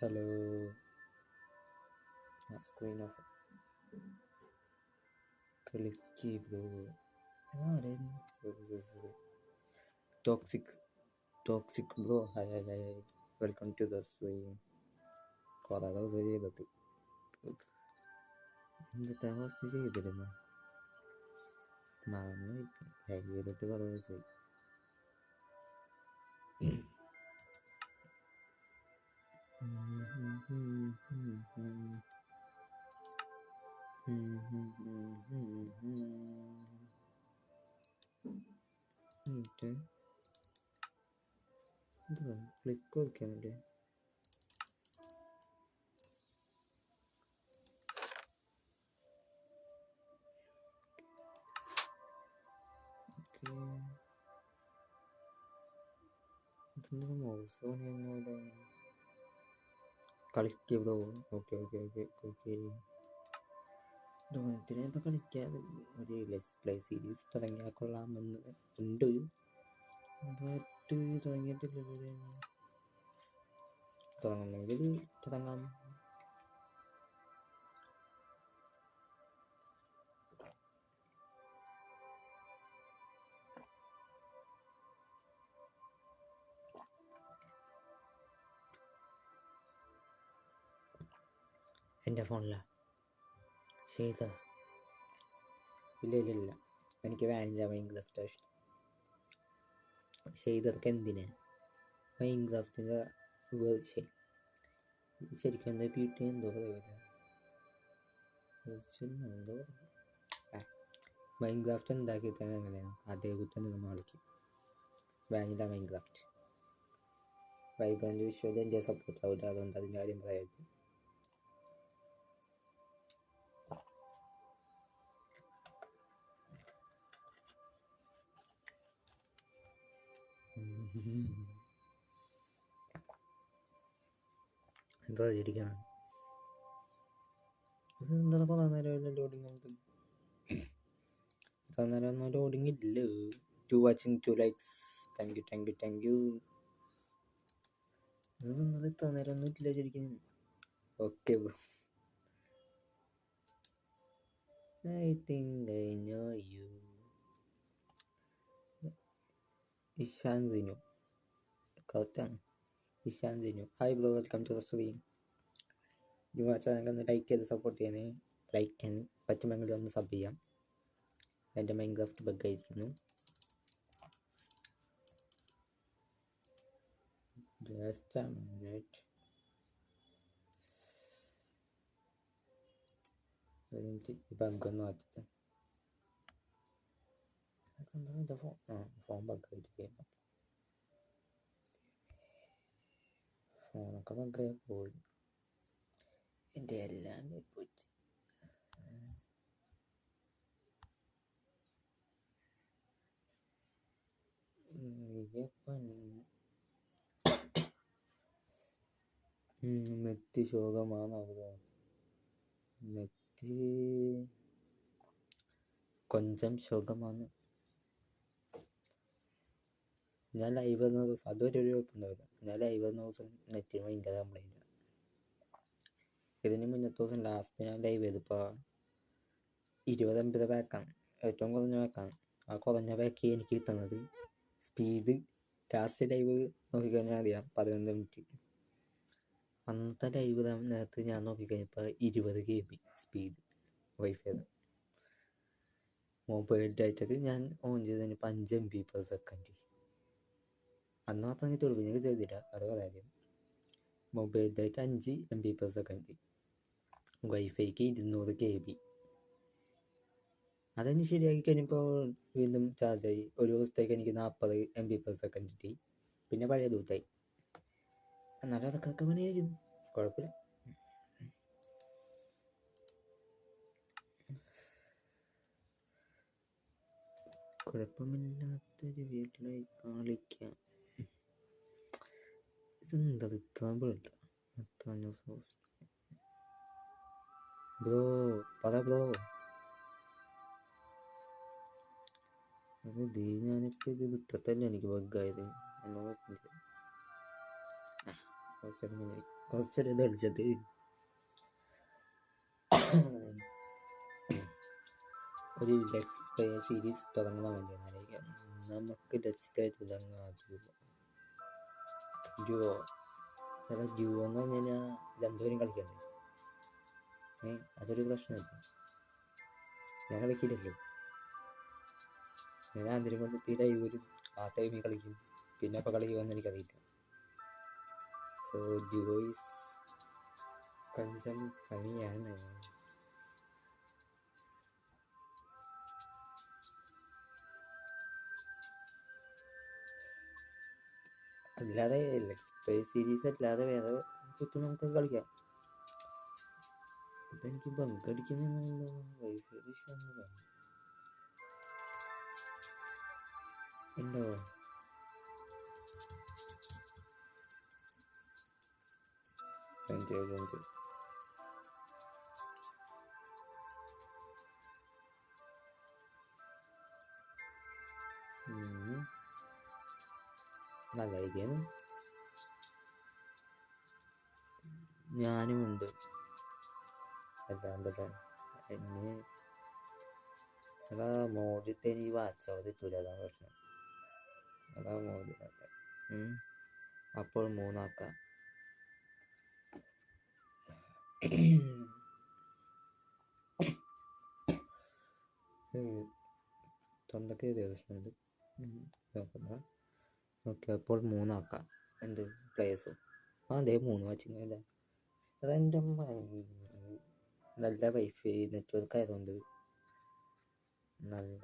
Hello screen off click bro toxic toxic bro hi hi hi welcome to the stream കുറേ ദിവസം ചെയ്തത് എന്നിട്ട് first ചെയ്തിരുന്നു മറന്നു ലൈവ് ചെയ്തിട്ട് കുറേ ദിവസമായി എന്നിട്ട് എന്തുവാ ക്ലിക്ക് കൊടുക്കാനല്ലേ ഇതെന്താ mouse പണിയുന്നവിടെ കളിക്കോ okay okay okay okay ഇതിനെന്താ കളിക്കാതെ ഒരു ലെസ് പ്ലേ സീരീസ് തുടങ്ങിയാൽ കൊള്ളാമെന്ന് ഉണ്ട് ബട്ട് തുടങ്ങിയിട്ടില്ല ഇതുവരെ. തുടങ്ങണമെങ്കിൽ തുടങ്ങാം. എന്റെ ഫോണിലാ. ചെയ്ത? ഇല്ല ഇല്ല ഇല്ല. എനിക്ക് വാനില മൈൻക്രാഫ്റ്റ് ഇഷ്ടം. ചെയ്തതൊക്കെ എന്തിനാ? മൈൻക്രാഫ്റ്റിന്റെ വേർഷൻ ശരിക്കും എന്താ ബ്യൂട്ടി എന്തോ എന്തോ മൈൻക്രാഫ്റ്റ് ഉണ്ടാക്കി തന്നെ എങ്ങനെയാണ് അതേ തന്നെ നമ്മൾ കളിക്കും വാനില മൈൻക്രാഫ്റ്റ് വൈബ്രന്റ് വിഷ്വൽ എന്റെ സപ്പോർട്ട് ആവില്ല അതുകൊണ്ട് അതിന്റെ കാര്യം പറയാതെ. എന്താ ചിരിക്കണം ഇത് എന്താ പതാ നേരം ലോഡിങ് നമുക്ക് ഇത്ര ഒന്നും ലോഡിങ് ഇല്ല. Two watching two likes thank you thank you thank you നിന്നത് ഇത്ര ഒന്നും ഇല്ല ശരിക്കും. Okay I think I know you Ishan Sinu കറക്റ്റാണ് Ishan Sinu hi bro welcome to the stream ഈ ചാനൽ ഒന്ന് ലൈക്ക് ചെയ്ത് സപ്പോർട്ട് ചെയ്യണേ. ലൈക്ക് ചെയ്യാൻ പറ്റുമെങ്കിൽ ഒന്ന് സബ് ചെയ്യാം. എന്റെ മൈൻക്രാഫ്റ്റ് ബഗ് ആയിരിക്കുന്നു. Just a minute. ഒരു മിനിറ്റ് ഈ ബഗ് ഇത് ഫോൺ ആ ഫോൺ ബഗ് ആയിട്ട് ഫോണൊക്കെ ബഗ്ഗായി പോയി എന്റെ എല്ലാം പോയി നെറ്റ് ശോകമാണ് അവിടെ നെറ്റ് കൊഞ്ചം ശോകമാണ് ഞാൻ ലൈവ് വരുന്ന ദിവസം അതുവരെ ഒരു കുഴപ്പമുണ്ടാവില്ല ഞാൻ ലൈവ് വരുന്ന ദിവസം നെറ്റിന് ഭയങ്കര കംപ്ലൈന്റ് ഇതിന് മുന്നത്തെ ദിവസം ലാസ്റ്റ് ഞാൻ ലൈവ് ചെയ്തപ്പോൾ ഇരുപത് എം ബിയുടെ പാക്കാണ് ഏറ്റവും കുറഞ്ഞ പാക്കാണ് ആ കുറഞ്ഞ പാക്ക് എനിക്ക് കിട്ടുന്നത് സ്പീഡ് ലാസ്റ്റ് ലൈവ് നോക്കിക്കഴിഞ്ഞാൽ അറിയാം പതിനൊന്ന് മിനിറ്റ് അന്നത്തെ ലൈവ് നേരത്ത് ഞാൻ നോക്കിക്കഴിഞ്ഞപ്പോൾ ഇരുപത് K B speed wifi mobile ഡാറ്റക്ക് ഞാൻ ഓൺ ചെയ്ത് കഴിഞ്ഞപ്പോൾ അഞ്ച് എം ബി പെർ സെക്കൻഡ് അന്ന് മാത്രം കിട്ടുള്ളൂ പിന്നെ ചെയ്തില്ല അത് കാര്യം. മൊബൈൽ ഡാറ്റ അഞ്ച് എം ബി പെർ സെക്കൻഡ് വൈഫൈക്ക് ഇരുന്നൂറ് കെ ബി അതെനിക്ക് ശരിയാക്കി കഴിഞ്ഞപ്പോൾ വീണ്ടും ചാർജായി ഒരു ദിവസത്തേക്ക് എനിക്ക് നാൽപ്പത് എം ബി പെർ സെക്കൻഡ് കിട്ടി. പിന്നെ പഴയ ദൂത്തായി എന്നാലും അതൊക്കെ അതൊക്കെ പണിയായിരുന്നു കുഴപ്പമില്ല. കുഴപ്പമില്ലാത്തൊരു വീട്ടിലായി കളിക്കാം. ഇതെന്താ എത്ര ന്യൂസ് ബ്രോ പറ ബ്രോ. അത് ഇത് ഞാനിപ്പോൾ ഇത് ഇത്രത്തന്നെ എനിക്ക് ബഗ്ഗായത്. ഒന്നും കുറച്ചങ്ങനെ കുറച്ചൊരു ഇത് കളിച്ചത് ഒരു ലെറ്റ്സ് പ്ലേ സീരീസ് തുടങ്ങാൻ വേണ്ടി നമുക്ക് ലെറ്റ്സ് പ്ലേ തുടങ്ങാം. ജുവോ അല്ല ജുവോ എന്ന് പറഞ്ഞു കഴിഞ്ഞാൽ രണ്ടുപേരും കളിക്കണ്ടേ ഏ അതൊരു പ്രശ്നമില്ല. ഞാൻ കളിക്കില്ലല്ലോ. ഞാൻ അതിനും കൊണ്ട് തീരെ വരും ആ ടൈമിൽ കളിക്കും. പിന്നെ അപ്പോൾ കളിക്കുമെന്ന് എനിക്കറിയില്ല. സോ ജുവോ കൊഞ്ചം പണിയാണ് അല്ലാതെ ലെറ്റ്സ് പ്ലേ സീരീസ് അല്ലാതെ വേറെ കുത്തി നമുക്ക് കളിക്കാം ഇതെനിക്ക് ബങ്കടിക്കുന്ന വൈഫൈ ഇഷ്യൂ ഉണ്ടോ ട്വൻറ്റി ട്വൻറ്റി നല്ല ഐഡിയാണ് ഞാനും ഉണ്ട് അല്ലാണ്ടല്ലേ. ഇനി അതാ മോദ്യത്തെ ഈ വാച്ചാവത് കിട്ടൂല അതാണ് പ്രശ്നം. അതാ മോഡിനകത്തെ അപ്പോൾ മൂന്നാക്കാം. തൊണ്ടക്ക് പ്രശ്നമുണ്ട്? നോക്കുന്ന ഓക്കെ അപ്പോൾ മൂന്നാക്കാം. എന്ത് ആ അതെ മൂന്ന് അല്ലേ അതെന്റെ നല്ല വൈഫൈ നെറ്റ്വർക്ക് ആയതുകൊണ്ട് നല്ല